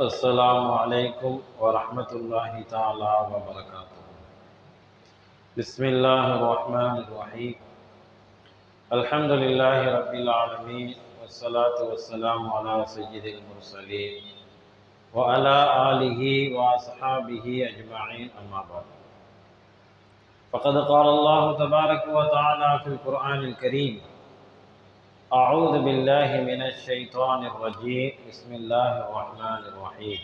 السلام عليكم ورحمة الله تعالى وبركاته. بسم الله الرحمن الرحيم. الحمد لله رب العالمين والصلاة والسلام على سيد المرسلين وعلى آله وأصحابه أجمعين أما بعد. فقد قال الله تبارك وتعالى في القرآن الكريم أعوذ بالله من الشيطان الرجيم. بسم الله الرحمن الرحيم.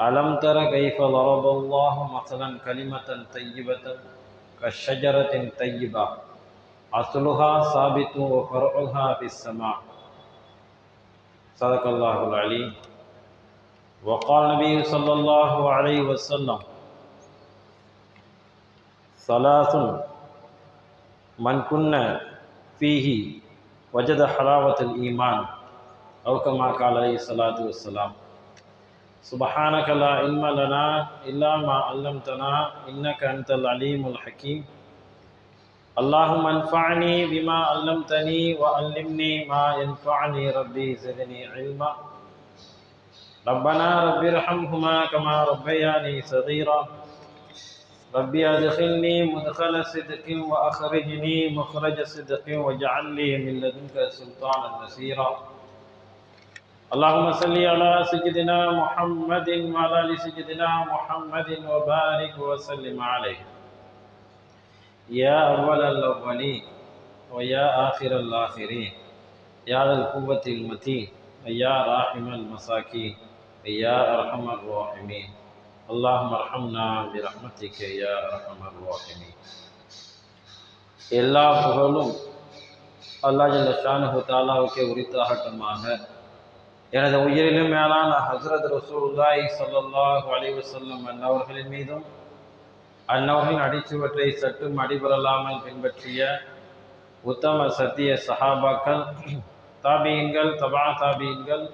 ألم تر كيف ضرب الله مثلا كلمة طيبة كالشجرة طيبة؟ أصلها ثابت وفرعها في السماء. صدق الله العليم. وقال النبي صلى الله عليه وسلم ثلاث من كنا فيه وجد حلاوة الإيمان أو كما قال عليه الصلاة والسلام سبحانك لا علم لنا إلا ما علمتنا إنك أنت العليم الحكيم. اللهم انفعني بما علمتني وعلمني ما ينفعني ربي زدني علما. ربنا رب ارحمهما كما ربياني صغيرا. ربي أدخلني مدخل صدق وأخرجني مخرج صدق واجعل لي من لدنك سلطانا نصيرا. اللهم صل على سيدنا محمد وعلى آل سيدنا محمد وبارك وسلم عليه. يا أول الأولين ويا آخر الآخرين يا ذا القوة المتين ويا راحم المساكين ويا أرحم الراحمين. அல்லாஹ் அர்ஹம்னா பிரஹ்மத்திக யா அர்ஹமர் ராஹிமி எல்லா புகழும் அல்லாஹ் ஜல்லஷானு தாலாவுக்கே உரித்தாகட்டுமாக எனது உயிரிலும் மேலான ஹசரத் ரசூல்லாய் சல்லாஹ் செல்லும் அன்னவர்களின் மீதும் அன்னவர்களின் அடிச்சுவற்றை சற்றும் அடிபெறலாமல் பின்பற்றிய உத்தம சத்திய சஹாபாக்கள் தாபியங்கள் தபா தாபியங்கள்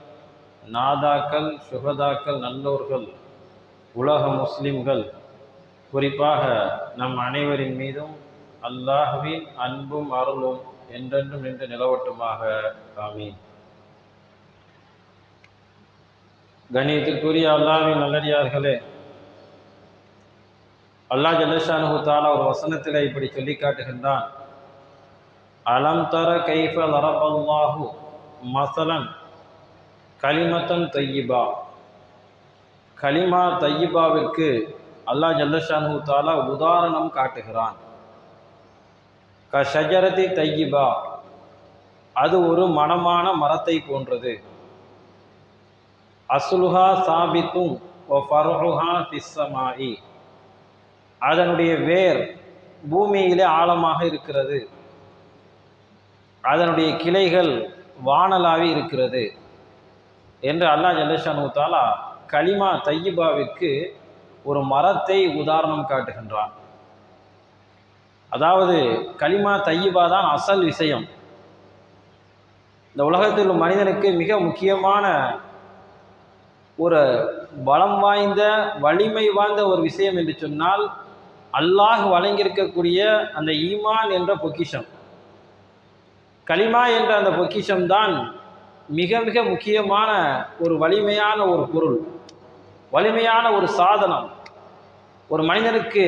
நாதாக்கள் சுகதாக்கள் நல்லோர்கள் உலக முஸ்லிம்கள் குறிப்பாக நம் அனைவரின் மீதும் அல்லாஹுவின் அன்பும் அருளும் என்றென்றும் நின்று நிலவட்டுமாக. ஆமீன். கணியத்திற்குரிய அல்லாஹ்வின் நல்லடியார்களே அல்லாஹ் ஜல்லஷானு தாலா ஒரு வசனத்தில் இப்படி சொல்லி காட்டுகின்றான். அலம் தர கைஃப லரபல்லாஹு மசலன் கலிமத்தன் தையிபா கலிமா தையிபாவிற்கு அல்லாஹ் ஜல்லஷானு தாலா உதாரணம் காட்டுகிறான். க ஷஜரதி தையிபா அது ஒரு மனமான மரத்தை போன்றது. அசுலுஹா சாபித்தும் ஓ ஃபருஹா பிஸ்ஸமாயி அதனுடைய வேர் பூமியிலே ஆழமாக இருக்கிறது. அதனுடைய கிளைகள் வானலாவி இருக்கிறது. என்று அல்லாஹ் ஜல்லஷானு தாலா கலிமா தையிபாவிற்கு ஒரு மரத்தை உதாரணம் காட்டுகின்றான். அதாவது கலிமா தையிபா தான் அசல் விஷயம். இந்த உலகத்தில் உள்ள மனிதனுக்கு மிக முக்கியமான ஒரு பலம் வாய்ந்த வலிமை வாய்ந்த ஒரு விஷயம் என்று சொன்னால் அல்லாஹ் வழங்கியிருக்கக்கூடிய அந்த ஈமான் என்ற பொக்கிஷம். கலிமா என்ற அந்த பொக்கிஷம்தான் மிக மிக முக்கியமான ஒரு வலிமையான ஒரு பொருள் வலிமையான ஒரு சாதனம். ஒரு மனிதனுக்கு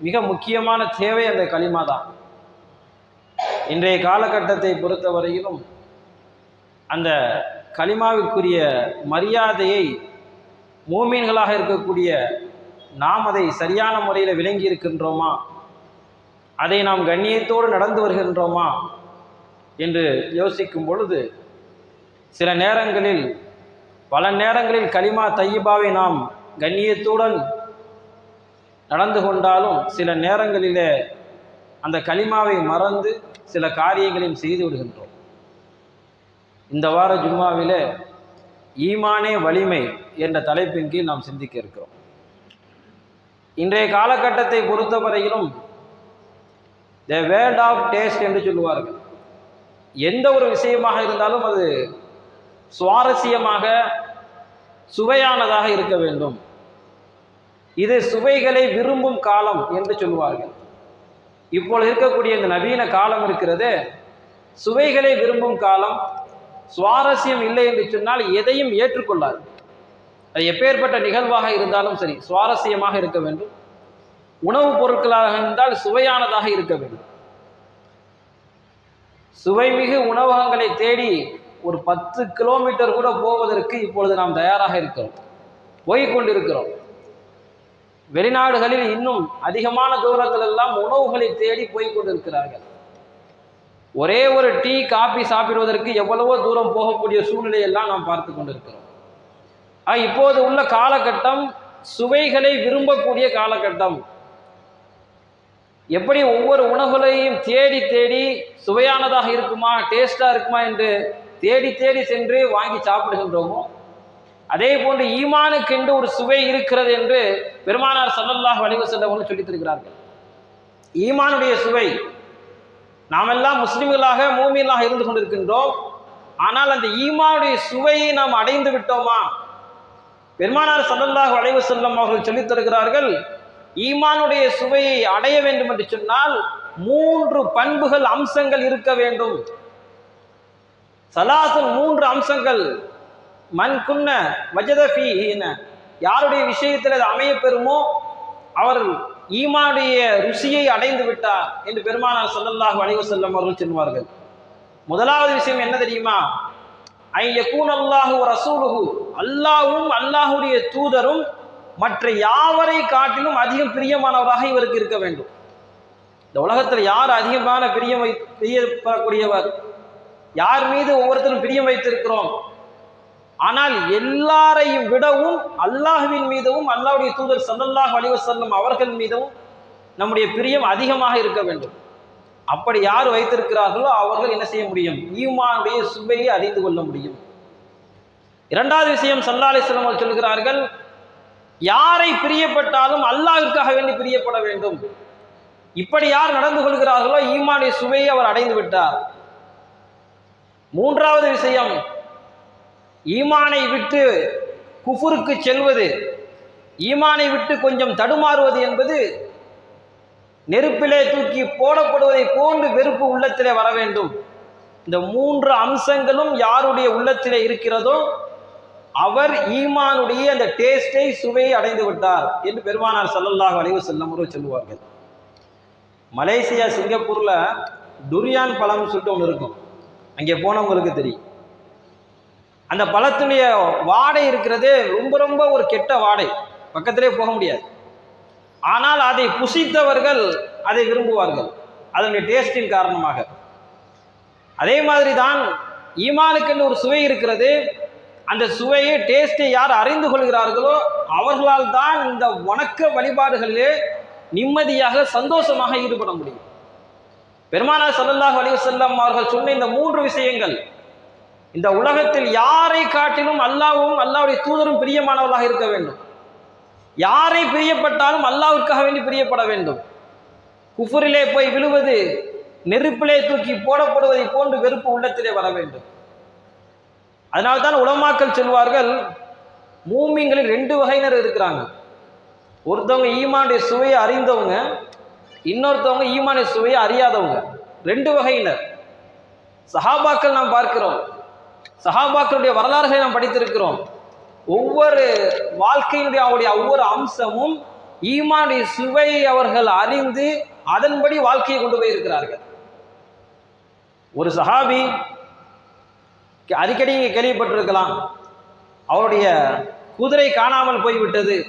மிக முக்கியமான தேவை அந்த களிமா தான். இன்றைய காலகட்டத்தை பொறுத்தவரையிலும் அந்த களிமாவிற்குரிய மரியாதையை மூமீன்களாக இருக்கக்கூடிய நாம் அதை சரியான முறையில் விளங்கி இருக்கின்றோமா? அதை நாம் கண்ணியத்தோடு நடந்து வருகின்றோமா? என்று யோசிக்கும் பொழுது சில நேரங்களில் பல நேரங்களில் கலிமா தையிபாவை நாம் கண்ணியத்துடன் நடந்து கொண்டாலும் சில நேரங்களிலே அந்த கலிமாவை மறந்து சில காரியங்களையும் செய்து விடுகின்றோம். இந்த வார ஜும்மாவிலே ஈமானே வலிமை என்ற தலைப்பின் கீழ் நாம் சிந்திக்க இருக்கிறோம். இன்றைய காலகட்டத்தை பொறுத்தவரையிலும் த வேர்ட் ஆஃப் டேஸ்ட் என்று சொல்லுவார்கள். எந்த ஒரு விஷயமாக இருந்தாலும் அது சுவாரஸ்யமாக சுவையானதாக இருக்க வேண்டும். இது சுவைகளை விரும்பும் காலம் என்று சொல்லுவார்கள். இப்பொழுது இருக்கக்கூடிய இந்த நவீன காலம் இருக்கிறது. சுவைகளை விரும்பும் காலம் சுவாரஸ்யம் இல்லை என்று சொன்னால் எதையும் ஏற்றுக்கொள்ளாது. அது எப்பேற்பட்ட நிகழ்வாக இருந்தாலும் சரி சுவாரஸ்யமாக இருக்க வேண்டும். உணவுப் பொருட்களாக இருந்தால் சுவையானதாக இருக்க வேண்டும். சுவைமிகு உணவகங்களை தேடி ஒரு பத்து கிலோமீட்டர் கூட போவதற்கு இப்பொழுது நாம் தயாராக இருக்கிறோம். போய்கொண்டிருக்கிறோம் வெளிநாடுகளில் இன்னும் அதிகமான தூரங்கள் எல்லாம் உணவுகளை தேடி போய் கொண்டிருக்கிறார்கள் ஒரே ஒரு டீ காபி சாப்பிடுவதற்கு எவ்வளவோ தூரம் போகக்கூடிய சூழ்நிலையெல்லாம் நாம் பார்த்து கொண்டிருக்கிறோம். ஆக இப்போது உள்ள காலகட்டம் சுவைகளை விரும்பக்கூடிய காலகட்டம். எப்படி ஒவ்வொரு உணவுகளையும் தேடி தேடி சுவையானதாக இருக்குமா டேஸ்டாக இருக்குமா என்று தேடி தேடி சென்று வாங்கி சாப்பிடுகின்றோமோ? அதே போன்று ஈமானுக்கென்று ஒரு சுவை இருக்கிறது என்று பெருமானார் சல்லல்லாஹ் வலிவு சென்றவர்கள் சொல்லித் தருகிறார்கள். ஈமானுடைய சுவை நாமெல்லாம் முஸ்லிம்களாக மூமியலாக இருந்து கொண்டிருக்கின்றோம். ஆனால் அந்த ஈமானுடைய சுவையை நாம் அடைந்து விட்டோமா? பெருமானார் சல்லல்லாஹ் வளைவு செல்லம் அவர்கள் சொல்லித் தருகிறார்கள் ஈமானுடைய சுவையை அடைய வேண்டும் என்று சொன்னால் மூன்று பண்புகள் அம்சங்கள் இருக்க வேண்டும். சலாசன் மூன்று அம்சங்கள். மண் குன்ன வஜதபி யாருடைய விஷயத்தில் அது அமைய பெறுமோ அவர் ஈமானுடைய ருசியை அடைந்து விட்டார் என்று பெருமானார் ஸல்லல்லாஹு அலைஹி செல்லும் அவர்கள் சொல்வார்கள். முதலாவது விஷயம் என்ன தெரியுமா? ஐ யகூன் அல்லாஹு ரசூலுஹு. அல்லாஹும் அல்லாஹுடைய தூதரும் மற்ற யாவரை காட்டிலும் அதிகம் பிரியமானவராக இவருக்கு இருக்க வேண்டும். இந்த உலகத்தில் யார் அதிகமான பிரியம் பிரியப்படக்கூடியவர்? யார் மீது ஒவ்வொருத்தரும் பிரியம் வைத்திருக்கிறோம்? ஆனால் எல்லாரையும் விடவும் அல்லாஹ்வின் மீதவும் அல்லாஹ்வுடைய தூதர் சல்லல்லாஹ் அலிவசல்லம் அவர்கள் மீதும் நம்முடைய பிரியம் அதிகமாக இருக்க வேண்டும். அப்படி யார் வைத்திருக்கிறார்களோ அவர்கள் என்ன செய்ய முடியும்? ஈமானுடைய சுவையை அறிந்து கொள்ள முடியும். இரண்டாவது விஷயம் சல்லா அலிஸ்லாம் அவர்கள் சொல்கிறார்கள் யாரை பிரியப்பட்டாலும் அல்லாவிற்காக வேண்டி பிரியப்பட வேண்டும். இப்படி யார் நடந்து கொள்கிறார்களோ ஈமானுடைய சுவையை அவர் அடைந்து விட்டார். மூன்றாவது விஷயம் ஈமானை விட்டு குஃபுருக்கு செல்வது. ஈமானை விட்டு கொஞ்சம் தடுமாறுவது என்பது நெருப்பிலே தூக்கி போடப்படுவதை போன்று வெறுப்பு உள்ளத்திலே வர வேண்டும். இந்த மூன்று அம்சங்களும் யாருடைய உள்ளத்திலே இருக்கிறதோ அவர் ஈமானுடைய அந்த டேஸ்டை சுவையை அடைந்து விட்டார் என்று பெருமானார் ஸல்லல்லாஹு அலைஹி செல்லும் சொல்லுவார்கள். மலேசியா சிங்கப்பூரில் துரியான் பழம்னு சொல்லிட்டு ஒன்று இருக்கும். அங்கே போனவங்களுக்கு தெரியும். அந்த பழத்துடைய வாடை இருக்கிறதே ரொம்ப ரொம்ப ஒரு கெட்ட வாடை. பக்கத்திலே போக முடியாது. ஆனால் அதை புசித்தவர்கள் அதை விரும்புவார்கள். அதனுடைய டேஸ்டின் காரணமாக. அதே மாதிரி தான் ஈமானுக்கென்று ஒரு சுவை இருக்கிறது. அந்த சுவையை டேஸ்ட்டை யார் அறிந்து கொள்கிறார்களோ அவர்களால் தான் இந்த வணக்க வழிபாடுகளிலே நிம்மதியாக சந்தோஷமாக ஈடுபட முடியும். பெருமானார் ஸல்லல்லாஹு அலிவசல்லாம் அவர்கள் சொன்ன இந்த மூன்று விஷயங்கள் இந்த உலகத்தில் யாரை காட்டிலும் அல்லாவும் அல்லாவுடைய தூதரும் பிரியமானவர்களாக இருக்க வேண்டும். யாரை பிரியப்பட்டாலும் அல்லாவிற்காக வேண்டி பிரியப்பட வேண்டும். குஃபுரிலே போய் விழுவது நெருப்பிலே தூக்கி போடப்படுவதை போன்று வெறுப்பு உள்ளத்திலே வர வேண்டும். அதனால்தான் உலமாக்கள் சொல்வார்கள் மூமிங்களில் ரெண்டு வகையினர் இருக்கிறாங்க. ஒருத்தவங்க ஈமானுடைய சுவையை அறிந்தவங்க இன்னொருத்தவங்க ஈமானுடைய சுவையை அறியாதவங்க. ரெண்டு வகையினர். சஹாபாக்கள் நாம் பார்க்கிறோம். சஹாபாக்களுடைய வரலாறுகளை நாம் படித்திருக்கிறோம். ஒவ்வொரு வாழ்க்கையினுடைய அவருடைய ஒவ்வொரு அம்சமும் ஈமானுடைய சுவையை அவர்கள் அறிந்து அதன்படி வாழ்க்கையை கொண்டு போயிருக்கிறார்கள். ஒரு சஹாபி அடிக்கடி இங்கே கேள்விப்பட்டிருக்கலாம். அவருடைய குதிரை காணாமல் போய்விட்டது.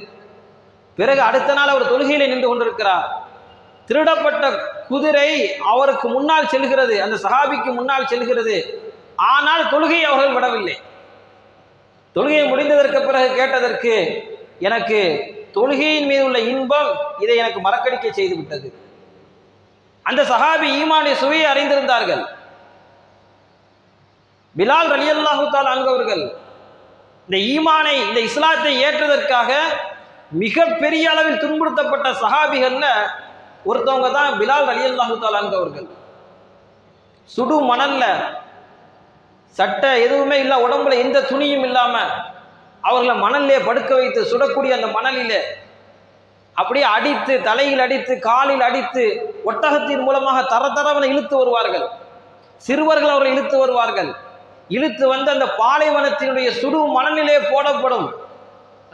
பிறகு அடுத்த நாள் அவர் தொழுகையில் நின்று கொண்டிருக்கிறார். திருடப்பட்ட குதிரை அவருக்கு முன்னால் செல்கிறது அந்த சஹாபிக்கு முன்னால் செல்கிறது. ஆனால் தொழுகையை அவர்கள் விடவில்லை. தொழுகை முடிந்ததற்கு பிறகு கேட்டதற்கு எனக்கு தொழுகையின் மீது உள்ள இன்பம் இதை எனக்கு மறக்கடிக்க செய்து விட்டது. அந்த சஹாபி ஈமானிய சுவையை அறிந்திருந்தார்கள். பிலால் ரலியல்லாஹு தால் அங்கவர்கள் இந்த ஈமானை இந்த இஸ்லாத்தை ஏற்றதற்காக மிக பெரிய அளவில் துன்புறுத்தப்பட்ட சஹாபிகள்ல ஒருத்தவங்க தான் பிலால் ரலியல்லாஹு தால் அவர்கள் சுடு மணல்ல சட்டை எதுவுமே இல்லை உடம்புல எந்த துணியும் இல்லாமல் அவர்களை மணல்லே படுக்க வைத்து சுடக்கூடிய அந்த மணலிலே அப்படியே அடித்து தலையில் அடித்து காலில் அடித்து ஒட்டகத்தின் மூலமாக தர தரவனை இழுத்து வருவார்கள். சிறுவர்கள் அவர்கள் இழுத்து வருவார்கள். இழுத்து வந்து அந்த பாலைவனத்தினுடைய சுடு மணலிலே போடப்படும்.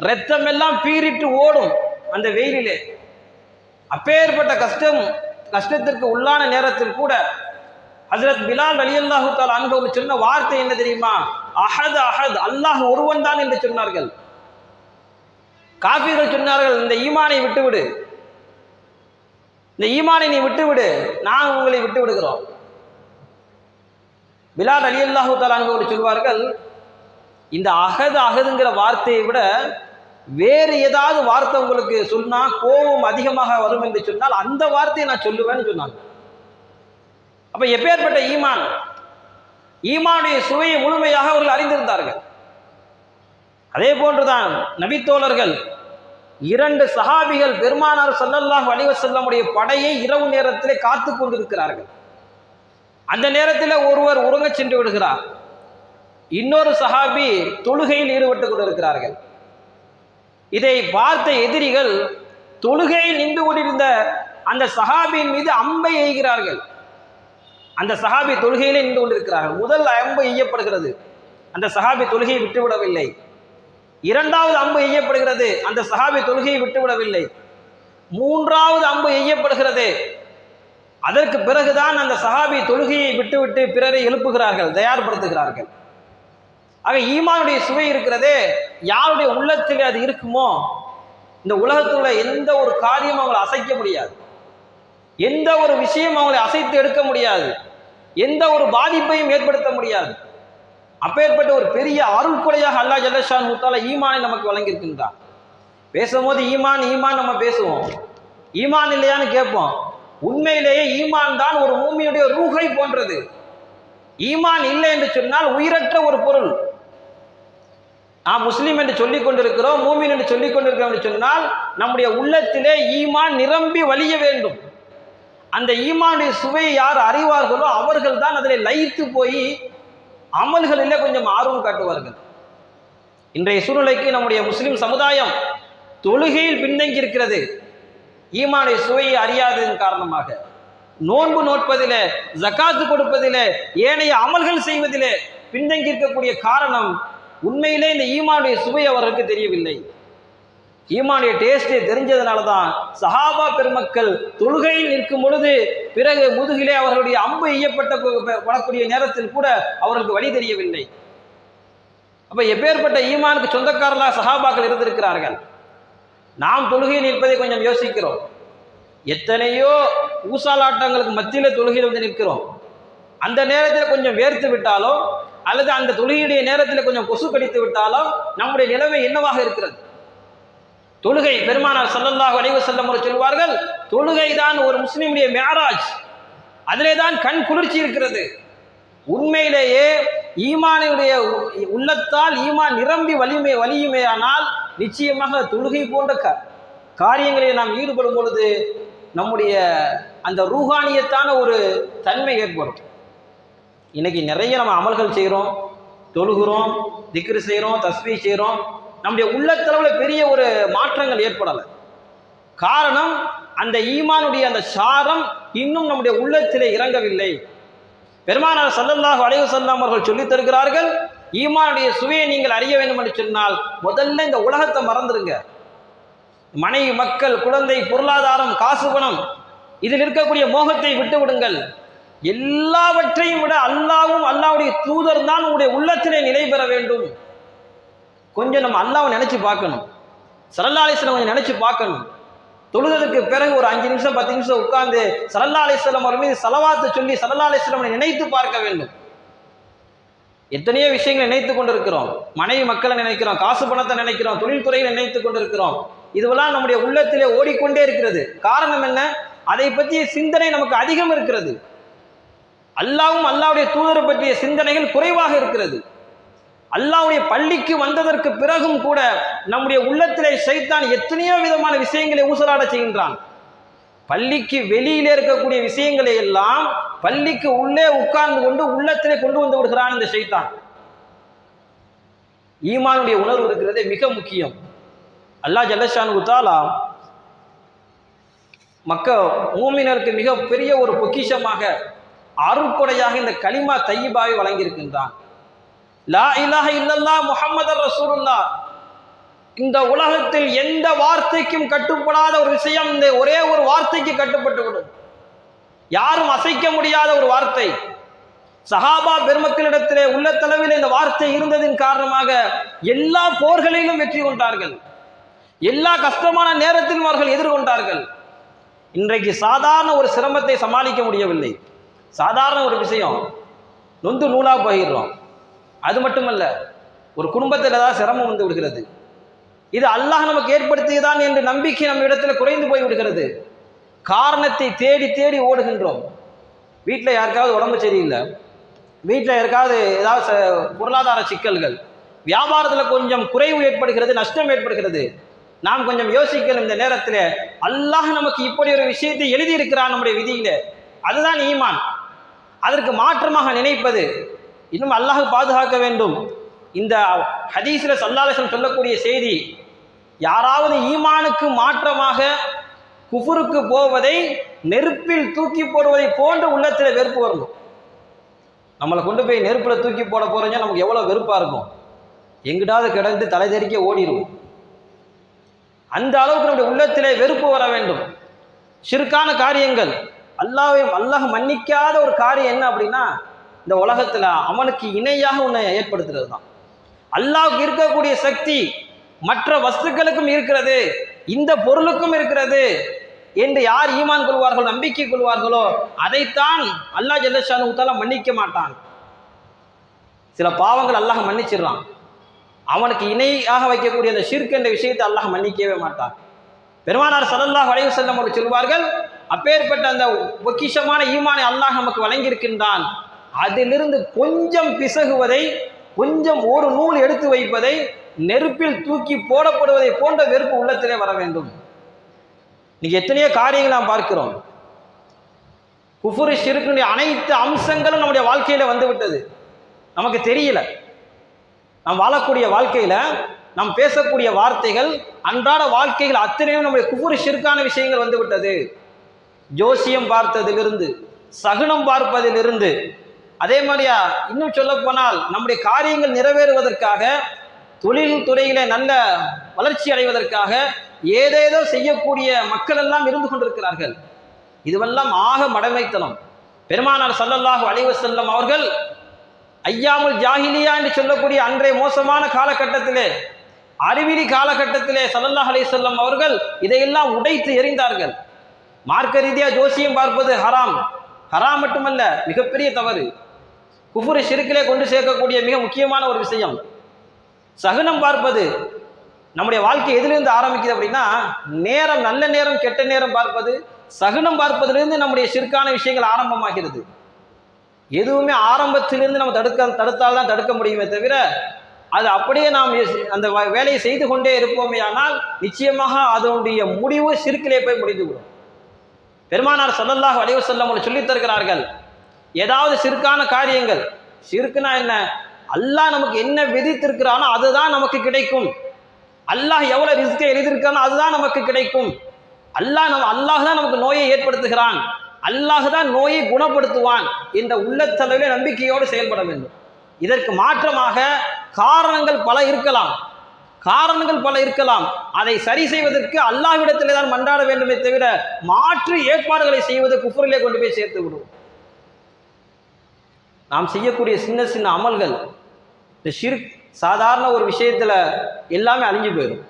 ரத்தமெல்லாம் பீறிட்டு ஓடும் அந்த வெயிலிலே. அப்பேற்பட்ட கஷ்டம் கஷ்டத்திற்கு உள்ளான நேரத்தில் கூட ஹசரத் பிலால் அலியல்லாஹு தால் அன்பு சொன்ன வார்த்தை என்ன தெரியுமா? அஹத் அஹத் அல்லாஹ் ஒருவன் தான் என்று சொன்னார்கள். காபிர்கள் சொன்னார்கள் இந்த ஈமானை விட்டுவிடு. இந்த ஈமானை நீ விட்டுவிடு நான் உங்களை விட்டு விடுகிறோம் பிலால் அலி அல்லாஹு தாலான்னு சொல்வார்கள் இந்த அகது அகதுங்கிற வார்த்தையை விட வேறு ஏதாவது வார்த்தை உங்களுக்கு சொன்னால் கோபம் அதிகமாக வரும் என்று சொன்னால் அந்த வார்த்தையை நான் சொல்லுவேன்னு சொன்னாங்க. அப்போ எப்பேற்பட்ட ஈமான்? ஈமானுடைய சுவையை முழுமையாக அவர்கள் அறிந்திருந்தார்கள். அதே போன்றுதான் நபித்தோழர்கள் இரண்டு சஹாபிகள் பெருமானார் சல்லல்லாஹ் அலைஹி வஸல்லமுடைய படையை இரவு நேரத்திலே காத்து கொண்டிருக்கிறார்கள். அந்த நேரத்தில் ஒருவர் உறங்கச் சென்று விடுகிறார். இன்னொரு சஹாபி தொழுகையில் ஈடுபட்டு கொண்டிருக்கிறார்கள். இதை பார்த்த எதிரிகள் தொழுகையில் நின்று கொண்டிருந்த அந்த சஹாபியின் மீது அம்பை எய்கிறார்கள். அந்த சஹாபி தொழுகையிலே நின்று கொண்டிருக்கிறார்கள். முதல் அம்பு எய்யப்படுகிறது. அந்த சஹாபி தொழுகையை விட்டுவிடவில்லை. இரண்டாவது அம்பு எய்யப்படுகிறது. அந்த சஹாபி தொழுகையை விட்டுவிடவில்லை. மூன்றாவது அம்பு எய்யப்படுகிறது. அதற்கு பிறகுதான் அந்த சஹாபி தொழுகையை விட்டுவிட்டு பிறரை எழுப்புகிறார்கள் தயார்படுத்துகிறார்கள். ஆக ஈமானுடைய சுவை இருக்கிறதே யாருடைய உள்ளத்தில் அது இருக்குமோ இந்த உலகத்தில் எந்த ஒரு காரியம் அவங்களை அசைக்க முடியாது. எந்த ஒரு விஷயம் அவங்களை அசைத்து எடுக்க முடியாது. எந்த ஒரு பாதிப்பையும் ஏற்படுத்த முடியாது. அப்பேற்பட்ட ஒரு பெரிய அருள்குடையாக அல்லா ஜல்லஷான் முத்தால ஈமானை நமக்கு வழங்கியிருக்கின்றார் பேசும்போது ஈமான் ஈமான் நம்ம பேசுவோம். ஈமான் இல்லையான்னு கேட்போம். உண்மையிலேயே ஈமான் தான் ஒரு பூமியுடைய ரூகை போன்றது. ஈமான் இல்லை என்று சொன்னால் உயிரற்ற ஒரு பொருள். நான் முஸ்லீம் என்று சொல்லிக் கொண்டிருக்கிறோம் மூமின் என்று சொல்லிக் கொண்டிருக்கிறோம் என்று சொன்னால் நம்முடைய உள்ளத்திலே ஈமான் நிரம்பி வழிய வேண்டும். அந்த ஈமானுடைய சுவையை யார் அறிவார்களோ அவர்கள் தான் அதில் லயித்து போய் அமல்களில் கொஞ்சம் ஆர்வம் காட்டுவார்கள். இன்றைய சூழ்நிலைக்கு நம்முடைய முஸ்லீம் சமுதாயம் தொழுகையில் பின்தங்கி இருக்கிறது ஈமானுடைய சுவையை அறியாததன் காரணமாக. நோன்பு நோட்பதிலே ஜக்காத்து கொடுப்பதிலே ஏனைய அமல்கள் செய்வதிலே பின்தங்கி இருக்கக்கூடிய காரணம் உண்மையிலே இந்த ஈமானுடைய சுவை அவர்களுக்கு தெரியவில்லை. ஈமானுடைய டேஸ்டே தெரிஞ்சதுனால தான் சஹாபா பெருமக்கள் தொழுகையில் நிற்கும் பொழுது பிறகு முதுகிலே அவர்களுடைய அம்பு ஈயப்பட்ட படக்கூடிய நேரத்தில் கூட அவர்களுக்கு வழி தெரியவில்லை. அப்போ எப்பேற்பட்ட ஈமானுக்கு சொந்தக்காரர்களாக சஹாபாக்கள் இருந்திருக்கிறார்கள்? நாம் தொழுகையில் நிற்பதை கொஞ்சம் யோசிக்கிறோம். எத்தனையோ ஊசாலாட்டங்களுக்கு மத்தியில் தொழுகையில் வந்து நிற்கிறோம். அந்த நேரத்தில் கொஞ்சம் வேர்த்து விட்டாலோ அல்லது அந்த தொழுகையுடைய நேரத்தில் கொஞ்சம் கொசு கடித்து விட்டாலோ நம்முடைய நிலைமை என்னவாக இருக்கிறது? தொழுகை பெருமானார் சல்லல்லாஹ் அலைவு செல்ல முறை சொல்வார்கள் தொழுகை தான் ஒரு முஸ்லீமுடைய மேராஜ். அதிலே தான் கண் குளிர்ச்சி இருக்கிறது. உண்மையிலேயே ஈமானுடைய உள்ளத்தால் ஈமான் நிரம்பி வலிமை வலியுமேயானால் நிச்சயமாக தொழுகை போன்ற க காரியங்களில் நாம் ஈடுபடும் பொழுது நம்முடைய அந்த ரூஹானியத்தான ஒரு தன்மை ஏற்படும். இன்னைக்கு நிறைய நம்ம அமல்கள் செய்கிறோம் தொழுகிறோம் திக்ரு செய்கிறோம் தஸ்மீ செய்கிறோம் நம்முடைய உள்ளத்தளவில் பெரிய ஒரு மாற்றங்கள் ஏற்படலை. காரணம் அந்த ஈமானுடைய அந்த சாரம் இன்னும் நம்முடைய உள்ளத்திலே இறங்கவில்லை. பெருமானார் சல்லல்லாஹு அலைவு வஸல்லம் அவர்கள் சொல்லித் தருகிறார்கள் ஈமானுடைய சுவையை நீங்கள் அறிய வேண்டும் என்று சொன்னால் முதல்ல இந்த உலகத்தை மறந்துடுங்க மனைவி மக்கள் குழந்தை பொருளாதாரம் காசு குணம் இதில் இருக்கக்கூடிய மோகத்தை விட்டு விடுங்கள் எல்லாவற்றையும் விட அல்லாவும் அல்லாவுடைய தூதர் தான் உங்களுடைய உள்ளத்திலே நிலை பெற வேண்டும். கொஞ்சம் நம்ம அல்லாவை நினைச்சு பார்க்கணும். சரல்லாலேஸ்வரம் கொஞ்சம் நினைச்சு பார்க்கணும். தொழுதலுக்கு பிறகு ஒரு அஞ்சு நிமிஷம் பத்து நிமிஷம் உட்கார்ந்து சரல்லாலேஸ்வரம் அவர் மீது செலவாத்து சொல்லி சல்லல்லா நினைத்து பார்க்க வேண்டும். எத்தனையோ விஷயங்களை நினைத்து கொண்டிருக்கிறோம். மனைவி மக்களை நினைக்கிறோம் காசு பணத்தை நினைக்கிறோம் தொழில்துறையை நினைத்து கொண்டிருக்கிறோம். இதுவெல்லாம் நம்முடைய உள்ளத்திலே ஓடிக்கொண்டே இருக்கிறது. காரணம் என்ன? அதை பற்றிய சிந்தனை நமக்கு அதிகம் இருக்கிறது. அல்லாவும் அல்லாவுடைய தூதரை பற்றிய சிந்தனைகள் குறைவாக இருக்கிறது. அல்லாவுடைய பள்ளிக்கு வந்ததற்கு பிறகும் கூட நம்முடைய உள்ளத்திலே சைத்தான் எத்தனையோ விதமான விஷயங்களை ஊசலாட செய்கின்றான். பள்ளிக்கு வெளியிலே இருக்கக்கூடிய விஷயங்களை எல்லாம் பள்ளிக்கு உள்ளே உட்கார்ந்து கொண்டு உள்ளத்திலே கொண்டு வந்து விடுகிறான் இந்த சைத்தான். ஈமானுடைய உணர்வு இருக்கிறதே மிக முக்கியம். அல்லாஹ் ஜல்லஷான் குத்தாலா மக்க மூமினருக்கு மிக பெரிய ஒரு பொக்கிஷமாக அருள்கொடையாக இந்த களிமா தையிபாவை வழங்கியிருக்கின்றான். லா இலாஹ இல்லல்லா முஹம்மது ரசூலுல்லா. இந்த உலகத்தில் எந்த வார்த்தைக்கும் கட்டுப்படாத ஒரு விஷயம் இந்த ஒரே ஒரு வார்த்தைக்கு கட்டுப்பட்டு விடும் யாரும் அசைக்க முடியாத ஒரு வார்த்தை. சஹாபா பெருமக்களிடத்திலே உள்ள தளவில் இந்த வார்த்தை இருந்ததின் காரணமாக எல்லா போர்களிலும் வெற்றி கொண்டார்கள். எல்லா கஷ்டமான நேரத்திலும் அவர்கள் எதிர்கொண்டார்கள். இன்றைக்கு சாதாரண ஒரு சிரமத்தை சமாளிக்க முடியவில்லை. சாதாரண ஒரு விஷயம். நொந்து நூலாக போயிடுறோம். அது மட்டுமல்ல ஒரு குடும்பத்தில் ஏதாவது சிரமம் வந்து விடுகிறது. இது அல்லாஹ் நமக்கு ஏற்படுத்தியதான் என்று நம்பிக்கை நம்ம இடத்துல குறைந்து போய் விடுகிறது. காரணத்தை தேடி தேடி ஓடுகின்றோம். வீட்டில் யாருக்காவது உடம்பு சரியில்லை. வீட்டில் யாருக்காவது ஏதாவது ச- பொருளாதார சிக்கல்கள். வியாபாரத்தில் கொஞ்சம் குறைவு ஏற்படுகிறது நஷ்டம் ஏற்படுகிறது. நாம் கொஞ்சம் யோசிக்கணும் இந்த நேரத்தில். அல்லாஹ் நமக்கு இப்படி ஒரு விஷயத்தை எழுதியிருக்கிறான் நம்முடைய விதியில். அதுதான் ஈமான். அதற்கு மாற்றமாக நினைப்பது இன்னும் அல்லாஹ் பாதுகாக்க வேண்டும். இந்த ஹதீஸில் சல்லாலசன் சொல்லக்கூடிய செய்தி யாராவது ஈமானுக்கு மாற்றமாக குஃபுருக்கு போவதை நெருப்பில் தூக்கி போடுவதை போன்று உள்ளத்தில் வெறுப்பு வரணும். நம்மளை கொண்டு போய் நெருப்பில் தூக்கி போட போகிறீங்க நமக்கு எவ்வளோ வெறுப்பாக இருக்கும்? எங்கிட்டாவது கிடந்து தலை தெறிக்க ஓடிடுவோம் அந்த அளவுக்கு நம்முடைய உள்ளத்திலே வெறுப்பு வர வேண்டும். சிறுக்கான காரியங்கள் அல்லாவே அல்லாஹ் மன்னிக்காத ஒரு காரியம் என்ன அப்படின்னா இந்த உலகத்தில் அவனுக்கு இணையாக உன்னை ஏற்படுத்துறது தான் அல்லாஹ் இருக்கக்கூடிய சக்தி மற்ற வஸ்துக்களுக்கும் இருக்கிறது இந்த பொருளுக்கும் இருக்கிறது என்று யார் ஈமான் கொள்வார்களோ நம்பிக்கை கொள்வார்களோ அதைத்தான் அல்லாஹ் ஜல்லஷானு மன்னிக்க மாட்டான். சில பாவங்கள் அல்லாஹ் மன்னிச்சிடுறான். அவனுக்கு இணையாக வைக்கக்கூடிய அந்த ஷிர்க் என்ற விஷயத்தை அல்லாஹ் மன்னிக்கவே மாட்டான். பெருமானார் ஸல்லல்லாஹு வளைவு செல்லம் அவர்கள் சொல்வார்கள் அப்பேற்பட்ட அந்த பொக்கிஷமான ஈமானை அல்லாஹ் நமக்கு வழங்கியிருக்கின்றான். அதிலிருந்து கொஞ்சம் பிசகுவதை கொஞ்சம் ஒரு நூல் எடுத்து வைப்பதை நெருப்பில் தூக்கி போடப்படுவதை போன்ற வெறுப்பு உள்ளத்திலே வர வேண்டும். இன்னைக்கு எத்தனையோ காரியங்கள் நாம் பார்க்கிறோம். குஃபுரு ஷிருக்குடைய அனைத்து அம்சங்களும் நம்முடைய வாழ்க்கையில் வந்துவிட்டது. நமக்கு தெரியல. நாம் வாழக்கூடிய வாழ்க்கையில் நாம் பேசக்கூடிய வார்த்தைகள் அன்றாட வாழ்க்கைகள் அத்தனையும் நம்முடைய குஃபுரு ஷிருக்கான விஷயங்கள் வந்துவிட்டது. ஜோசியம் பார்த்ததிலிருந்து சகுனம் பார்ப்பதிலிருந்து. அதே மாதிரியா இன்னும் சொல்ல போனால் நம்முடைய காரியங்கள் நிறைவேறுவதற்காக தொழில் துறையில நல்ல வளர்ச்சி அடைவதற்காக ஏதேதோ செய்யக்கூடிய மக்கள் எல்லாம் இருந்து கொண்டிருக்கிறார்கள். இதுவெல்லாம் ஆக மடமைத்தனம். பெருமானார் சல்லல்லாஹு அலைஹி அவர்கள் ஐயாமுல் ஜாஹிலியா என்று சொல்லக்கூடிய அன்றைய மோசமான காலகட்டத்திலே அறிவிலி காலகட்டத்திலே சல்லல்லாஹ் அலைஹி அவர்கள் இதையெல்லாம் உடைத்து எறிந்தார்கள். மார்க்க ரீதியாக ஜோசியம் பார்ப்பது ஹராம். ஹராம் மட்டுமல்ல மிகப்பெரிய தவறு. குஃபுரு சிறுக்கிலே கொண்டு சேர்க்கக்கூடிய மிக முக்கியமான ஒரு விஷயம். சகுனம் பார்ப்பது. நம்முடைய வாழ்க்கை எதிலிருந்து ஆரம்பிக்குது அப்படின்னா நேரம் நல்ல நேரம் கெட்ட நேரம் பார்ப்பது. சகுனம் பார்ப்பதிலிருந்து நம்முடைய சிற்கான விஷயங்கள் ஆரம்பமாகிறது. எதுவுமே ஆரம்பத்திலிருந்து நம்ம தடுக்க தடுத்தால் தான் தடுக்க முடியுமே தவிர அது அப்படியே நாம் அந்த வேலையை செய்து கொண்டே இருப்போமே ஆனால் நிச்சயமாக அதனுடைய முடிவு சிறுக்கிலே போய் முடிந்துவிடும். பெருமானார் ஸல்லல்லாஹு அலைஹி செல்லம் அவர்கள் சொல்லித்தருக்கிறார்கள் ஏதாவது சிறுக்கான காரியங்கள் சிறுக்குனா என்ன? அல்லாஹ் நமக்கு என்ன விதித்திருக்கிறானோ அதுதான் நமக்கு கிடைக்கும். அல்லாஹ் எவ்வளோ ரிஸ்கை எழுதியிருக்கானோ அதுதான் நமக்கு கிடைக்கும். அல்லாஹ் நம்ம அல்லாஹ் தான் நமக்கு நோயை ஏற்படுத்துகிறான். அல்லாஹ் தான் நோயை குணப்படுத்துவான் என்ற உள்ளத்தளவில் நம்பிக்கையோடு செயல்பட வேண்டும். இதற்கு மாற்றமாக காரணங்கள் பல இருக்கலாம். காரணங்கள் பல இருக்கலாம். அதை சரி செய்வதற்கு அல்லாஹ்விடத்திலே தான் மன்றாட வேண்டுமே தவிர மாற்று ஏற்பாடுகளை செய்வது குஃபரிலே கொண்டு போய் சேர்த்து விடும் நாம் செய்யக்கூடிய சின்ன சின்ன அமல்கள் இந்த ஷிர்க் சாதாரண ஒரு விஷயத்தில் எல்லாமே அழிஞ்சு போயிடும்.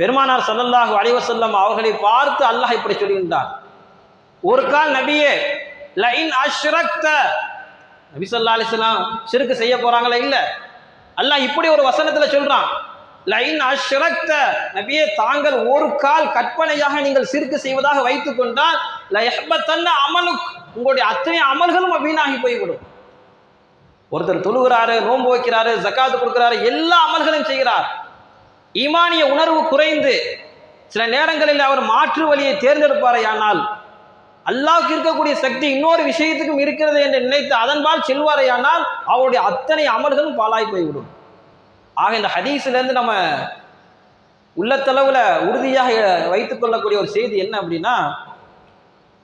பெருமானார் சல்லல்லாஹு அலைஹி அவர்களை பார்த்து அல்லாஹ் இப்படி சொல்லியிருந்தார் ஒரு கால் நபியே லைன் அஷ்ரக்த. நபி சொல்லா அலிஸ்லாம் சிறுக்கு செய்ய போகிறாங்களே இல்லை. அல்லாஹ் இப்படி ஒரு வசனத்தில் சொல்கிறான் லைன் அஷ்ரக்த நபியே தாங்கள் ஒரு கால் கற்பனையாக நீங்கள் சிறுக்கு செய்வதாக வைத்துக் கொண்டால் லயஹ்பத்தன்ன அமலுக். உங்களுடைய அத்தனை அமல்களும் வீணாகி போய்விடும். ஒருத்தர் தொழுகிறாரு நோன்பு வைக்கிறாரு ஜக்காத்து கொடுக்கிறாரு எல்லா அமல்களையும் செய்கிறார். ஈமானிய உணர்வு குறைந்து சில நேரங்களில் அவர் மாற்று வழியை தேர்ந்தெடுப்பாரே ஆனால் அல்லாவுக்கு இருக்கக்கூடிய சக்தி இன்னொரு விஷயத்துக்கும் இருக்கிறது என்று நினைத்து அதன்பால் செல்வாரையானால் அவருடைய அத்தனை அமல்களும் பாலாய் போய்விடும். ஆக இந்த ஹதீஸ்லேருந்து நம்ம உள்ளத்தளவில் உறுதியாக வைத்துக் கொள்ளக்கூடிய ஒரு செய்தி என்ன அப்படின்னா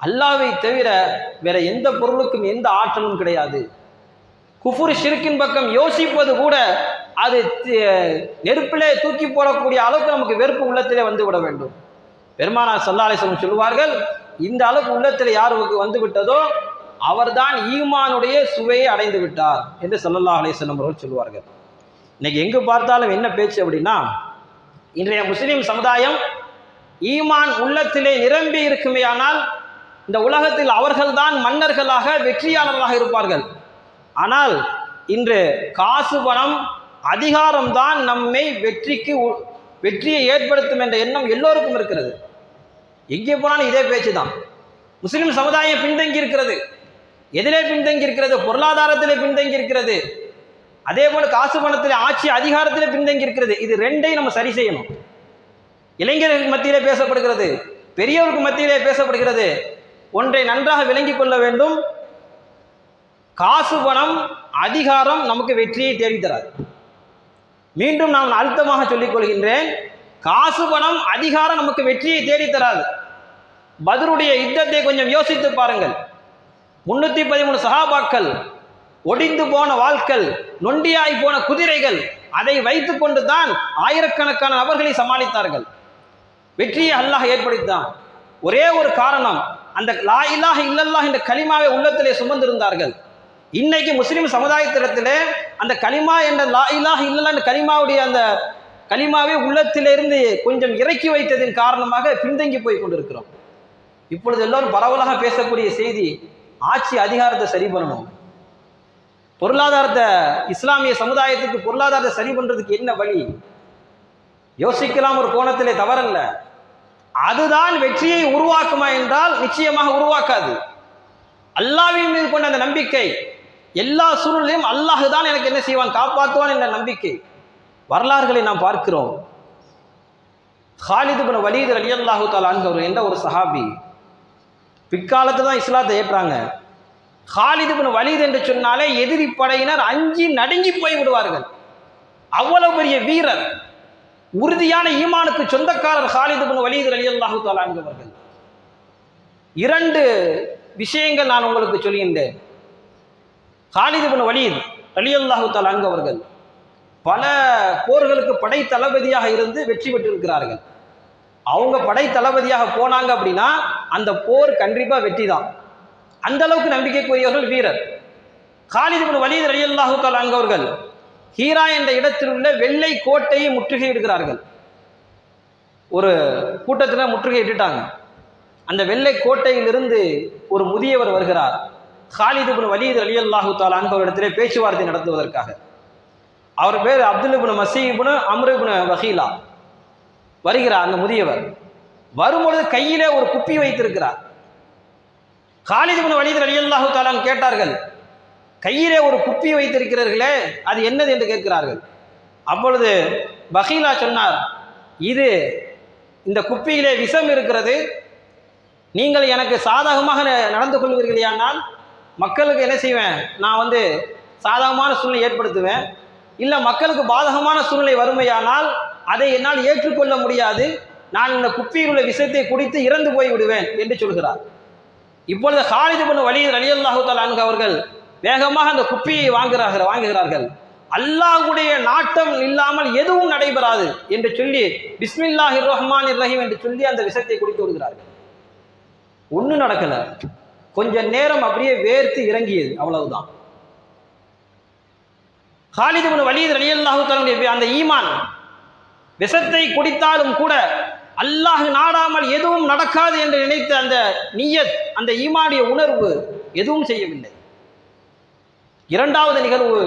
அல்லாவை தவிர வேற எந்த பொருளுக்கும் எந்த ஆற்றலும் கிடையாது. குஃபுர் ஷிருக்கின் பக்கம் யோசிப்பது கூட அது தி- நெருப்பிலே தூக்கி போடக்கூடிய அளவுக்கு நமக்கு வெறுப்பு உள்ளத்திலே வந்து விட வேண்டும். பெருமானார் சல்லாலேசன் சொல்லுவார்கள் இந்த அளவுக்கு உள்ளத்தில் யாருக்கு வந்து விட்டதோ அவர்தான் ஈமானுடைய சுவையை அடைந்து விட்டார் என்று சல்லல்லா அலேசன் அவர்கள் சொல்லுவார்கள். இன்னைக்கு எங்க பார்த்தாலும் என்ன பேச்சு அப்படின்னா இன்றைய முஸ்லீம் சமுதாயம் ஈமான் உள்ளத்திலே நிரம்பி இருக்குமே ஆனால் இந்த உலகத்தில் அவர்கள்தான் மன்னர்களாக வெற்றியாளர்களாக இருப்பார்கள். ஆனால் இன்று காசு பணம் அதிகாரம்தான் நம்மை வெற்றிக்கு உ- வெற்றியை ஏற்படுத்தும் என்ற எண்ணம் எல்லோருக்கும் இருக்கிறது. எங்கே போனாலும் இதே பேச்சு தான் முஸ்லீம் சமுதாயம் பின்தங்கி இருக்கிறது. எதிலே பின்தங்கி இருக்கிறது பொருளாதாரத்திலே பின்தங்கி இருக்கிறது. அதே போல காசு பணத்தில் ஆட்சி அதிகாரத்தில் பின்தங்கி இருக்கிறது இது ரெண்டையும் நம்ம சரி செய்யணும். இளைஞர்களுக்கு மத்தியிலே பேசப்படுகிறது. பெரியவருக்கு மத்தியிலே பேசப்படுகிறது. ஒன்றை நன்றாக விளங்கிக் கொள்ள வேண்டும். காசு பணம் அதிகாரம் நமக்கு வெற்றியை தேடித்தராது. மீண்டும் நான் அழுத்தமாக சொல்லிக் கொள்கின்றேன். காசு பணம் அதிகாரம் நமக்கு வெற்றியை தேடித்தராது. பதருடைய யுத்தத்தை கொஞ்சம் யோசித்து பாருங்கள். முன்னூற்றி பதிமூணு சகாபாக்கள் ஒடிந்து போன வாள்கள் நொண்டியாய் போன குதிரைகள் அதை வைத்துக்கொண்டு தான் ஆயிரக்கணக்கான நபர்களை சமாளித்தார்கள். வெற்றியை அல்லாஹ் ஏற்படுத்தான் ஒரே ஒரு காரணம் அந்த லா இல்லாஹ இல்லல்லாஹ் என்ற களிமாவை உள்ளத்திலே சுமந்திருந்தார்கள். இன்னைக்கு முஸ்லீம் சமுதாயத்திடத்திலே அந்த களிமா என்ற லா இல்லாஹ இல்லல்லா என்ற களிமாவுடைய அந்த களிமாவை உள்ளத்திலிருந்து கொஞ்சம் இறக்கி வைத்ததின் காரணமாக பின்தங்கி போய் கொண்டிருக்கிறோம். இப்பொழுது எல்லோரும் பரவலாக பேசக்கூடிய செய்தி ஆட்சி அதிகாரத்தை சரி பண்ணணும். பொருளாதாரத்தை இஸ்லாமிய சமுதாயத்துக்கு பொருளாதாரத்தை சரி பண்ணுறதுக்கு என்ன வழி? யோசிக்கலாம் ஒரு கோணத்திலே தவறல்ல. அதுதான் வெற்றியை உருவாக்குமா என்றால் நிச்சயமாக உருவாக்காது. அல்லாவின் மீது கொண்ட அந்த நம்பிக்கை எல்லா சூழ்நிலையும் அல்லாஹ் தான் எனக்கு என்ன செய்வான்? காப்பாற்றுவான் என்ற நம்பிக்கை. வரலாறுகளை நாம் பார்க்கிறோம். ஹாலிது பின் வலீது அலி அல்லாஹு தாலான்கவர் என்ற ஒரு சஹாபி பிற்காலத்தில் தான் இஸ்லாத்தை ஏற்றாங்க. ஹாலிதுபின் வலீத் என்று சொன்னாலே எதிரி படையினர் அஞ்சி நடுங்கி போய் விடுவார்கள். அவ்வளவு பெரிய வீரர் உறுதியான ஈமானுக்கு சொந்தக்காரர் ஹாலிதுபின் வலீது அலி அல்லாஹு தாலான்கவர்கள் இரண்டு விஷயங்கள் நான் உங்களுக்கு சொல்கின்றேன். ஹாலிதுபின் வலீத் அலி அல்லாஹு தாலான்கவர்கள் பல போர்களுக்கு படை தளபதியாக இருந்து வெற்றி பெற்றிருக்கிறார்கள். அவங்க படை தளபதியாக போனாங்க அப்படின்னா அந்த போர் கண்டிப்பாக வெற்றி தான் அந்த அளவுக்கு நம்பிக்கைக்குரியவர்கள் வீரர். காலிது பின் வலீத் ரலியல்லாஹு தஆலா அங்கவர்கள் ஹீரா என்ற இடத்தில் உள்ள வெள்ளை கோட்டையை முற்றுகையிடுகிறார்கள். ஒரு கூட்டத்தில் முற்றுகையிட்டுட்டாங்க அந்த வெள்ளை கோட்டையிலிருந்து ஒரு முதியவர் வருகிறார். காலிது வலீது அலி அல்லாஹு தஆலா இடத்திலே பேச்சுவார்த்தை நடத்துவதற்காக. அவர் பேர் அப்துல் இப்னு மசீப்னு அம்ரு வஹீலா வருகிறார் அந்த முதியவர். வரும்பொழுது கையிலே ஒரு குப்பி வைத்திருக்கிறார். காலிதுபின் வலிது வலீத் ரலியல்லாஹு தஆலான் கேட்டார்கள் கையிலே ஒரு குப்பி வைத்திருக்கிறார்களே அது என்னது? என்று கேட்கிறார்கள். அப்பொழுது பஹீலா சொன்னார் இது இந்த குப்பியிலே விஷம் இருக்கிறது. நீங்கள் எனக்கு சாதகமாக ந- நடந்து கொள்வீர்களானால் மக்களுக்கு என்ன செய்வேன்? நான் வந்து சாதகமான சூழ்நிலை ஏற்படுத்துவேன். இல்லை மக்களுக்கு பாதகமான சூழ்நிலை வறுமையானால் அதை என்னால் ஏற்றுக்கொள்ள முடியாது. நான் இந்த குப்பியில் உள்ள விஷத்தை குடித்து இறந்து போய் விடுவேன் என்று சொல்கிறார். இப்பொழுது ஹாலிது பின் வலீத் ரலியல்லாஹு தஆலா அன்ஹு அவர்கள் வேகமாக அந்த குப்பியை வாங்குகிறார்கள் வாங்குகிறார்கள். அல்லாஹுடைய நாட்டம் இல்லாமல் எதுவும் நடைபெறாது என்று சொல்லி பிஸ்மில்லாஹி ரஹ்மான் ரஹீம் என்று சொல்லி அந்த விஷத்தை குடித்து விடுகிறார்கள். ஒன்றும் நடக்கலை. கொஞ்ச நேரம் அப்படியே வேர்த்து இறங்கியது அவ்வளவுதான். ஹாலிது பின் வலீத் ரலியல்லாஹு தஆலாவுடைய அந்த ஈமான் விஷத்தை குடித்தாலும் கூட அல்லாஹ் நாடாமல் எதுவும் நடக்காது என்று நினைத்த அந்த நீயத் அந்த ஈமானிய உணர்வு எதுவும் செய்யவில்லை. இரண்டாவது நிகழ்வு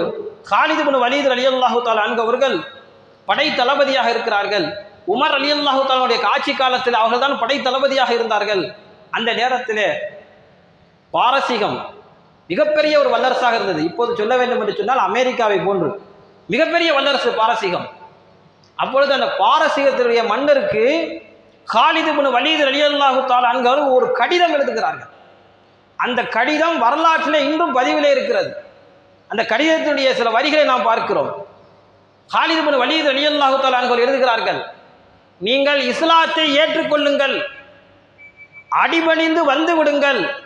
காலிது பின் வலீத் ரலியல்லாஹு தாலா அவர்கள் படை தளபதியாக இருக்கிறார்கள். உமர் ரலியல்லாஹு தாலாவுடைய காட்சி காலத்தில் அவர்கள் தான் படை தளபதியாக இருந்தார்கள். அந்த நேரத்தில் பாரசீகம் மிகப்பெரிய ஒரு வல்லரசாக இருந்தது. இப்போது சொல்ல வேண்டும் என்று சொன்னால் அமெரிக்காவை போன்று மிகப்பெரிய வல்லரசு பாரசீகம். அப்பொழுது அந்த பாரசீகத்தினுடைய மன்னருக்கு காலிது பின் வலீது ரலியல்லாஹு தாலா ஒரு கடிதம் எழுதுகிறார்கள். அந்த கடிதம் வரலாற்றில் இன்றும் பதிவிலே இருக்கிறது. அந்த கடிதத்தினுடைய சில வரிகளை நாம் பார்க்கிறோம். காலிது பின் வலீது ரலியல்லாஹு தாலா எழுதுகிறார்கள். நீங்கள் இஸ்லாத்தை ஏற்றுக்கொள்ளுங்கள். அடிபணிந்து வந்து விடுங்கள்.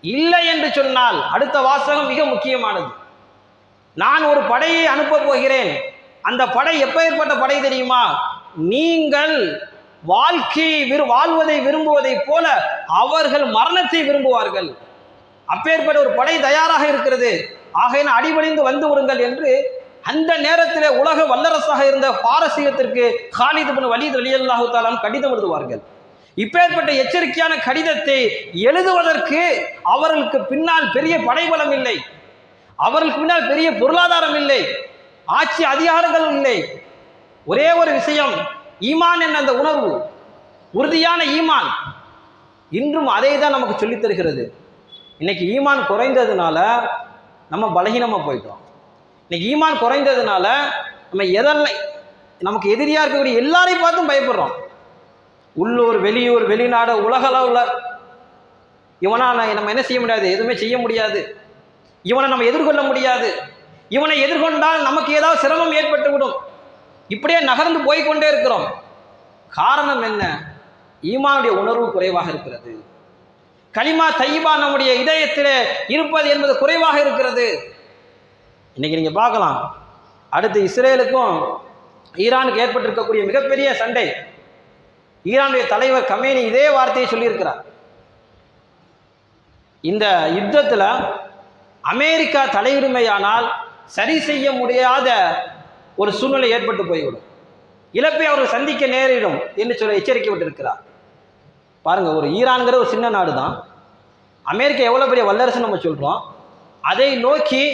இல்லை என்று சொன்னால் அடுத்த வாசகம் மிக முக்கியமானது. நான் ஒரு படையை அனுப்பப் போகிறேன். அந்த படை எப்பேற்பட்ட படை தெரியுமா? நீங்கள் வாழ்க்கையை விரு வாழ்வதை விரும்புவதைப் போல அவர்கள் மரணத்தை விரும்புவார்கள். அப்பேற்பட்ட ஒரு படை தயாராக இருக்கிறது. ஆகையின அடிபணிந்து வந்து விடுங்கள் என்று அந்த நேரத்தில் உலக வல்லரசாக இருந்த பாரசீகத்திற்கு ஹாலித் பின் வலீத் ரலியல்லாஹு தாலான் கடிதம் எழுதுவார்கள். இப்பேற்பட்ட எச்சரிக்கையான கடிதத்தை எழுதுவதற்கு அவர்களுக்கு பின்னால் பெரிய படைபலம் இல்லை. அவர்களுக்கு பின்னால் பெரிய பொருளாதாரம் இல்லை. ஆட்சி அதிகாரங்கள் இல்லை. ஒரே ஒரு விஷயம் ஈமான் என்ற அந்த உணர்வு உறுதியான ஈமான் இன்றும் அதை தான் நமக்கு சொல்லித் தருகிறது. இன்னைக்கு ஈமான் குறைந்ததுனால நம்ம பலகீனமாக போயிட்டோம். இன்னைக்கு ஈமான் குறைந்ததுனால நம்ம எதெல்லாம் நமக்கு எதிரியாக இருக்கக்கூடிய எல்லாரையும் பார்த்தும் பயப்படுறோம். உள்ளூர் வெளியூர் வெளிநாடு உலகளவில் இவனா நான் நம்ம என்ன செய்ய முடியாது? எதுவுமே செய்ய முடியாது. இவனை நம்ம எதிர்கொள்ள முடியாது. இவனை எதிர்கொண்டால் நமக்கு ஏதாவது சிரமம் ஏற்பட்டுவிடும். இப்படியே நகர்ந்து போய்க்கொண்டே இருக்கிறோம். காரணம் என்ன? ஈமானுடைய உணர்வு குறைவாக இருக்கிறது. களிமா தையீபா நம்முடைய இதயத்தில் இருப்பது என்பது குறைவாக இருக்கிறது. இன்னைக்கு நீங்க பார்க்கலாம். அடுத்து இஸ்ரேலுக்கும் ஈரானுக்கு ஏற்பட்டிருக்கக்கூடிய மிகப்பெரிய சண்டை. ஈரானுடைய தலைவர் கமேனி இதே வார்த்தையை சொல்லியிருக்கிறார். இந்த யுத்தத்தில் அமெரிக்கா தலையுரிமையானால் சரி செய்ய முடியாத ஒரு சூழ்நிலை ஏற்பட்டு போய்விடும். இழப்பை அவர் சந்திக்க நேரிடும் என்று சொல்ல எச்சரிக்கை விட்டிருக்கிறார் பாருங்கள் ஒரு ஈரான்கிற ஒரு சின்ன நாடு தான் அமெரிக்கா எவ்வளோ பெரிய வல்லரசு நம்ம சொல்கிறோம் அதை நோக்கி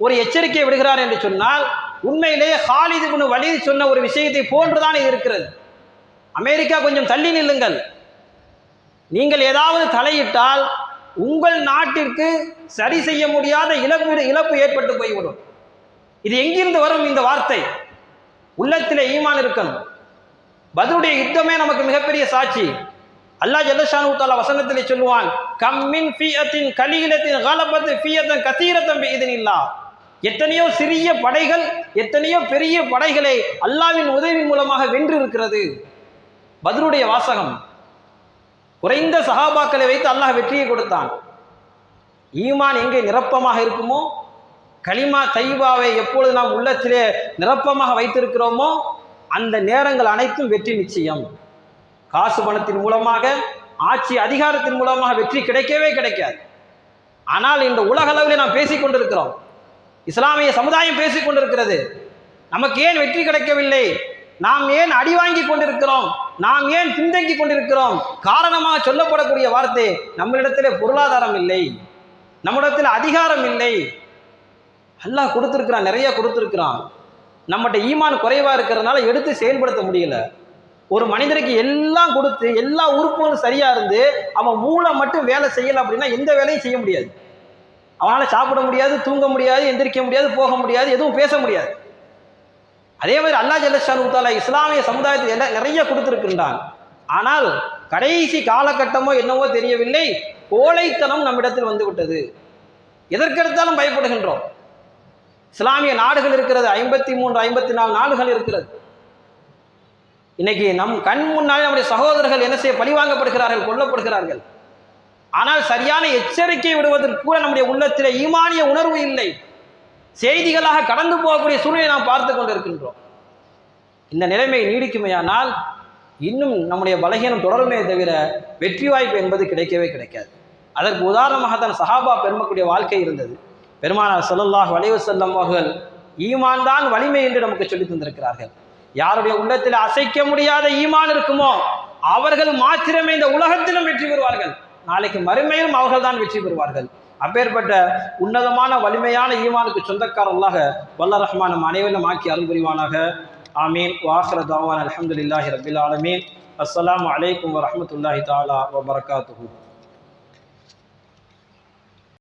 ஒரு எச்சரிக்கை விடுகிறார் என்று சொன்னால் உண்மையிலேயே ஹாலிது பின் வழி சொன்ன ஒரு விஷயத்தை போன்றுதான் இது இருக்கிறது. அமெரிக்கா கொஞ்சம் தள்ளி நில்லுங்கள். நீங்கள் ஏதாவது தலையிட்டால் உங்கள் நாட்டிற்கு சரி செய்ய முடியாத இழப்பு இழப்பு ஏற்பட்டு போய்விடும். இது எங்கிருந்து வரும் இந்த வார்த்தை? உள்ளத்திலே ஈமான் இருக்கணும். பதிலுடைய யுத்தமே நமக்கு மிகப்பெரிய சாட்சி. அல்லாஹ் ஜல்லஷானு தாலா வசனத்திலே சொல்லுவான் கம்மின் ஃபியத்தின் கலீலத்தின் காலபத்து ஃபியத்தன் கசீரத்தம் இதனில்லா எத்தனையோ சிறிய படைகள் எத்தனையோ பெரிய படைகளை அல்லாவின் உதவியின் மூலமாக வென்று இருக்கிறது பதிலுடைய வாசகம். குறைந்த சகாபாக்களை வைத்து அல்லாஹ் வெற்றியை கொடுத்தான். ஈமான் எங்கே நிரப்பமாக இருக்குமோ கலிமா தைபாவை எப்பொழுது நாம் உள்ளத்திலே நிரப்பமாக வைத்திருக்கிறோமோ அந்த நேரங்கள் அனைத்தும் வெற்றி நிச்சயம். காசு பணத்தின் மூலமாக ஆட்சி அதிகாரத்தின் மூலமாக வெற்றி கிடைக்கவே கிடைக்காது. ஆனால் இந்த உலகளவில் நாம் பேசிக் கொண்டிருக்கிறோம். இஸ்லாமிய சமுதாயம் பேசிக்கொண்டிருக்கிறது நமக்கு ஏன் வெற்றி கிடைக்கவில்லை? நாம் ஏன் அடி வாங்கி கொண்டிருக்கிறோம்? நாம் ஏன் பின்தங்கி கொண்டிருக்கிறோம்? காரணமாக சொல்லப்படக்கூடிய வார்த்தை நம்மளிடத்திலே பொருளாதாரம் இல்லை. நம்மிடத்தில் அதிகாரம் இல்லை. அல்லாஹ் கொடுத்துருக்குறான் நிறைய கொடுத்துருக்குறான். நம்மகிட்ட ஈமான் குறைவாக இருக்கிறதுனால எடுத்து செயல்படுத்த முடியல. ஒரு மனிதனுக்கு எல்லாம் கொடுத்து எல்லா உறுப்புகளும் சரியாக இருந்து அவன் மூளை மட்டும் வேலை செய்யலை அப்படின்னா எந்த வேலையும் செய்ய முடியாது. அவனால் சாப்பிட முடியாது தூங்க முடியாது எந்திரிக்க முடியாது போக முடியாது எதுவும் பேச முடியாது. அதே மாதிரி அல்லாஹ் ஜல்லஷானு உத்தாலா இஸ்லாமிய சமுதாயத்தில் எல்லாம் நிறைய கொடுத்துருக்கின்றான். ஆனால் கடைசி காலகட்டமோ என்னவோ தெரியவில்லை கோழைத்தனம் நம்மிடத்தில் வந்து விட்டது எதற்கெடுத்தாலும் பயப்படுகின்றோம். இஸ்லாமிய நாடுகள் இருக்கிறது. ஐம்பத்தி மூன்று ஐம்பத்தி நாலு நாடுகள் இருக்கிறது. இன்னைக்கு நம் கண் முன்னால் நம்முடைய சகோதரர்கள் என்ன செய்ய பழிவாங்கப்படுகிறார்கள் கொல்லப்படுகிறார்கள். ஆனால் சரியான எச்சரிக்கை விடுவதற்கு கூட நம்முடைய உள்ளத்தில் ஈமானிய உணர்வு இல்லை. செய்திகளாக கடந்து போகக்கூடிய சூழ்நிலை நாம் பார்த்து கொண்டிருக்கின்றோம். இந்த நிலைமை நீடிக்குமையானால் இன்னும் நம்முடைய பலகீனம் தொடருமே தவிர வெற்றி வாய்ப்பு என்பது கிடைக்கவே கிடைக்காது. அதற்கு உதாரணமாக தான் சஹாபா பெருமக்கூடிய வாழ்க்கை இருந்தது. பெருமானார் ஸல்லல்லாஹு வளைவு செல்லும் அவர்கள் ஈமான் தான் வலிமை என்று நமக்கு சொல்லித் தந்திருக்கிறார்கள். யாருடைய உள்ளத்தில் அசைக்க முடியாத ஈமான் இருக்குமோ அவர்கள் மாத்திரமே இந்த உலகத்திலும் வெற்றி பெறுவார்கள். நாளைக்கு மறுமையிலும் அவர்கள் தான் வெற்றி பெறுவார்கள். அப்பேற்பட்ட உன்னதமான வலிமையான ஈமானுக்கு சொந்தக்காரர்களாக வல்ல ரஹ்மான் நம் அனைவரும் ஆக்கி அருள் புரிவானாக. ஆமீன். வாஹர தாவான் அலமதுல்லாஹி ரபில் ஆலமீன். அஸ்லாம் வலைக்கம் வரமத்துல்லாஹி தாலா வபரகாத்துஹு